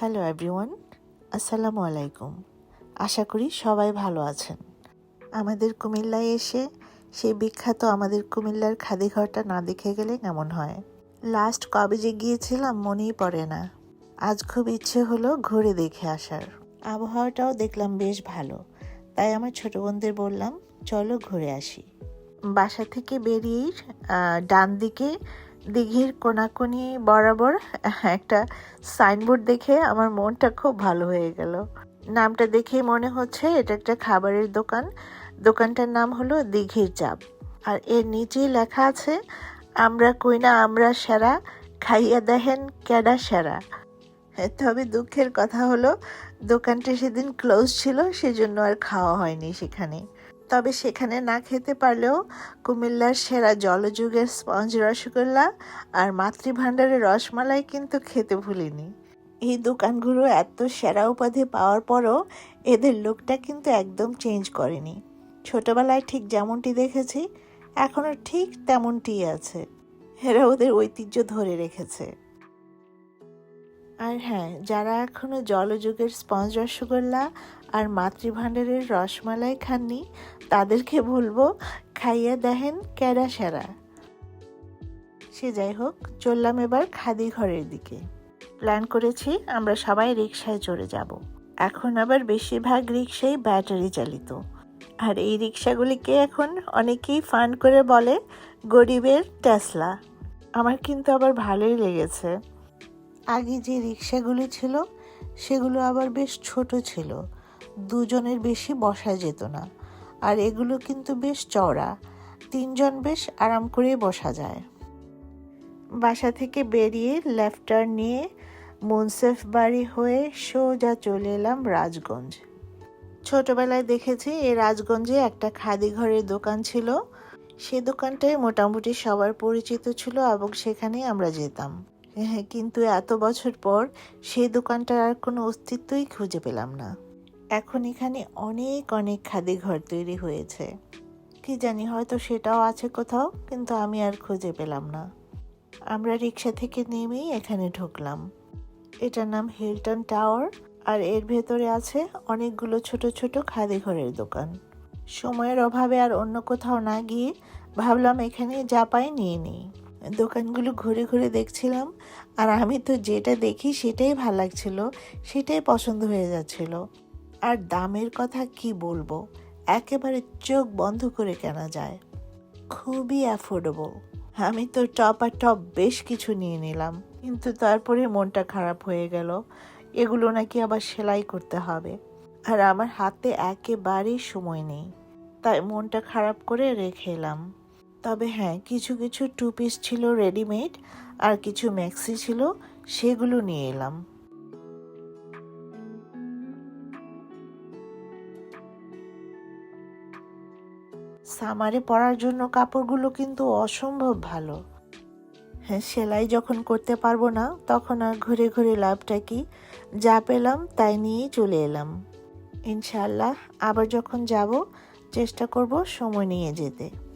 Hello everyone আসসালামু আলাইকুম আশা করি সবাই ভালো আছেন। আমাদের কুমিল্লায় এসে সেই বিখ্যাত আমাদের কুমিল্লার খাদিঘরটা না দেখে গেলে কেমন হয়। লাস্ট কবে যে গিয়েছিলাম মনেই পড়ে না। আজ খুব ইচ্ছে হলো ঘুরে দেখে আসার। আবহাওয়াটাও দেখলাম বেশ ভালো। তাই আমার ছোট বোনদের বললাম, চলো ঘুরে আসি। বাসা থেকে বেরিয়েই ডান দিকে দিঘির কোনাকুনি বরাবর একটা সাইনবোর্ড দেখে আমার মনটা খুব ভালো হয়ে গেল। নামটা দেখেই মনে হচ্ছে এটা একটা খাবারের দোকান। দোকানটার নাম হলো দিঘির চাপ। আর এর নিচেই লেখা আছে আমরা কইনা আমরা সেরা খাইয়া দেখেন ক্যাডা সেরা। হ্যাঁ, তবে দুঃখের কথা হলো দোকানটা সেদিন ক্লোজ ছিল সেজন্য আর খাওয়া হয়নি সেখানে। তবে সেখানে না খেতে পারলেও কুমিল্লার সেরা জলযুগের স্পঞ্জ রসগোল্লা আর মাতৃভাণ্ডারের রসমালাই কিন্তু খেতে ভুলিনি। এই দোকানগুলো এত সেরা উপাধি পাওয়ার পরও এদের লোকটা কিন্তু একদম চেঞ্জ করেনি। ছোটবেলায় ঠিক যেমনটি দেখেছি এখনও ঠিক তেমনটিই আছে। এরা ওদের ঐতিহ্য ধরে রেখেছে। আর হ্যাঁ যারা এখনও জলযুগের স্পঞ্জ রসগোল্লা আর মাতৃভাণ্ডারের রসমালাই খাননি, তাদেরকে বলব খাইয়ে দেখেন ক্যারা সেরা। সে যাই হোক, চললাম এবার খাদি ঘরের দিকে। প্ল্যান করেছি আমরা সবাই রিক্সায় চড়ে যাব। এখন আবার বেশিরভাগ রিক্সাই ব্যাটারি চালিত। আর এই রিক্সাগুলিকে এখন অনেকেই ফান করে বলে গরিবের টেসলা। আমার কিন্তু আবার ভালোই লেগেছে। আগে যে রিক্সাগুলি ছিল, সেগুলো আবার বেশ ছোট ছিল। দুজনের বেশি বসা যেত না। আর এগুলো কিন্তু বেশ চওড়া। তিনজন বেশ আরাম করে বসা যায়। বাসা থেকে বেরিয়ে লেফটার নিয়ে মুনসেফ বাড়ি হয়ে সোজা চলে এলাম রাজগঞ্জ। ছোটবেলায় দেখেছি এই রাজগঞ্জে একটা খাদি ঘরের দোকান ছিল। সে দোকানটাই মোটামুটি সবার পরিচিত ছিল এবং সেখানেই আমরা যেতাম। কিন্তু এত বছর পর সেই দোকানটার আর কোনো অস্তিত্বই খুঁজে পেলাম না। এখন এখানে অনেক অনেক খাদি ঘর তৈরি হয়েছে। কি জানি, হয়তো সেটাও আছে কোথাও, কিন্তু আমি আর খুঁজে পেলাম না। আমরা রিক্সা থেকে নেমেই এখানে ঢুকলাম। এটার নাম হিলটন টাওয়ার, আর এর ভেতরে আছে অনেকগুলো ছোট ছোট খাদি ঘরের দোকান। সময়ের অভাবে আর অন্য কোথাও না গিয়ে ভাবলাম এখানে যা পাই নিয়ে নিই। দোকানগুলো ঘুরে ঘুরে দেখছিলাম, আর আমি তো যেটা দেখি সেটাই ভালো লাগছিল, সেটাই পছন্দ হয়ে যাচ্ছিল। আর দামের কথা কি বলব? একেবারে চোখ বন্ধ করে কেনা যায়? খুবই অ্যাফোর্ডেবল আমি তো টপ আর টপ বেশ কিছু নিয়ে নিলাম, কিন্তু তারপরে মনটা খারাপ হয়ে গেল। এগুলো নাকি আবার সেলাই করতে হবে। আর আমার হাতে একেবারেই সময় নেই। তাই মনটা খারাপ করে রেখে এলাম। তবে হ্যাঁ কিছু কিছু টু পিস ছিল রেডিমেড আর কিছু ম্যাক্সি ছিল, সেগুলো নিয়ে এলাম। সামারে পরার জন্য কাপড়গুলো কিন্তু অসম্ভব ভালো। হ্যাঁ সেলাই যখন করতে পারব না, তখন আর ঘুরে ঘুরে লাভটা কি? যা পেলাম তাই নিয়েই চলে এলাম। ইনশাল্লাহ আবার যখন যাব, চেষ্টা করব সময় নিয়ে যেতে।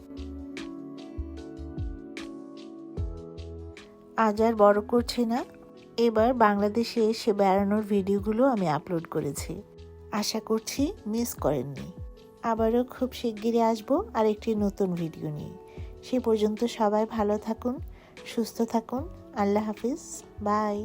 আজ আর বড় করছি না। এবার বাংলাদেশে এসে বেড়ানোর ভিডিওগুলো আমি আপলোড করেছি। আশা করছি মিস করেননি। আবারও খুব শিগগিরই আসব আর একটি নতুন ভিডিও নিয়ে। সে পর্যন্ত সবাই ভালো থাকুন, সুস্থ থাকুন। আল্লাহ হাফিজ। বাই।